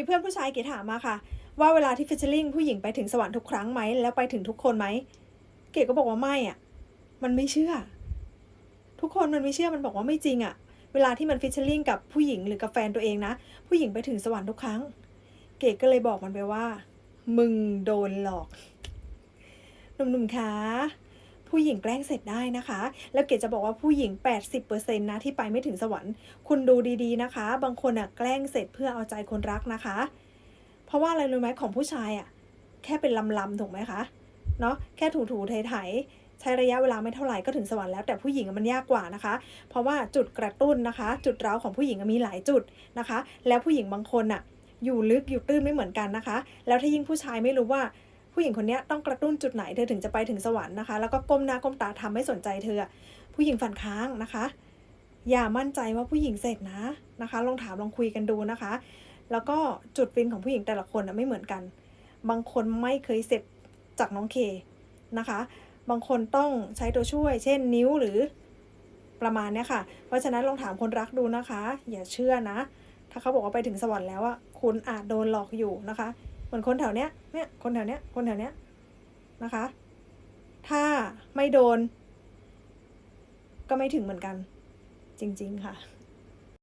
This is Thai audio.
มีเพื่อนผู้ชายเก๋ถามมาค่ะ ว่าเวลาที่ฟิชเชอร์ลิงผู้หญิงไปถึงสวรรค์ทุกครั้งไหมแล้วไปถึงทุกคนไหมเก๋ก็บอกว่าไม่อะ มันไม่เชื่อ ทุกคนมันไม่เชื่อมันบอกว่าไม่จริงอะ เวลาที่มันฟิชเชอร์ลิงกับผู้หญิงหรือกับแฟนตัวเองนะ ผู้หญิงไปถึงสวรรค์ทุกครั้ง เก๋ก็เลยบอกมันไปว่า มึงโดนหลอกหนุ่มๆคะ ผู้หญิงแกล้งเสร็จได้นะคะ แล้วเก๋จะบอกว่าผู้หญิง 80%นะที่ไปไม่ถึงสวรรค์ คุณดูดีๆนะคะ บางคนอะแกล้งเสร็จเพื่อเอาใจคนรักนะคะ เพราะว่าอะไรรู้ไหมของผู้ชายอะแค่เป็นลำๆถูกไหมคะเนาะแค่ถูๆไถๆใช้ระยะเวลาไม่เท่าไหร่ก็ถึงสวรรค์แล้วแต่ผู้หญิงมันยากกว่านะคะ เพราะว่าจุดกระตุ้นนะคะ จุดร้าของผู้หญิงมีหลายจุดนะคะ แล้วผู้หญิงบางคนอะอยู่ลึกอยู่ตื้นไม่เหมือนกันนะคะ แล้วถ้ายิ่งผู้ชายไม่รู้ว่า ผู้หญิงคนนี้ต้องกระตุ้นจุดไหนเธอถึงจะไปถึงสวรรค์นะคะ แล้วก็ก้มหน้าก้มตาทำไม่สนใจเธอ ผู้หญิงฝันค้างนะคะ อย่ามั่นใจว่าผู้หญิงเสร็จนะนะคะ ลองถามลองคุยกันดูนะคะ แล้วก็จุดฟินของผู้หญิงแต่ละคนอะไม่เหมือนกัน บางคนไม่เคยเสร็จจากน้องเคนะคะ บางคนต้องใช้ตัวช่วย เช่นนิ้วหรือประมาณเนี้ยค่ะ เพราะฉะนั้นลองถามคนรักดูนะคะ อย่าเชื่อนะ ถ้าเขาบอกว่าไปถึงสวรรค์แล้วอะคุณอาจโดนหลอกอยู่นะคะ เหมือนคนแถวเนี้ยเนี่ยคนแถวเนี้ยคนแถวเนี้ยนะคะ ถ้าไม่โดน ก็ไม่ถึงเหมือนกัน จริง ๆ ค่ะ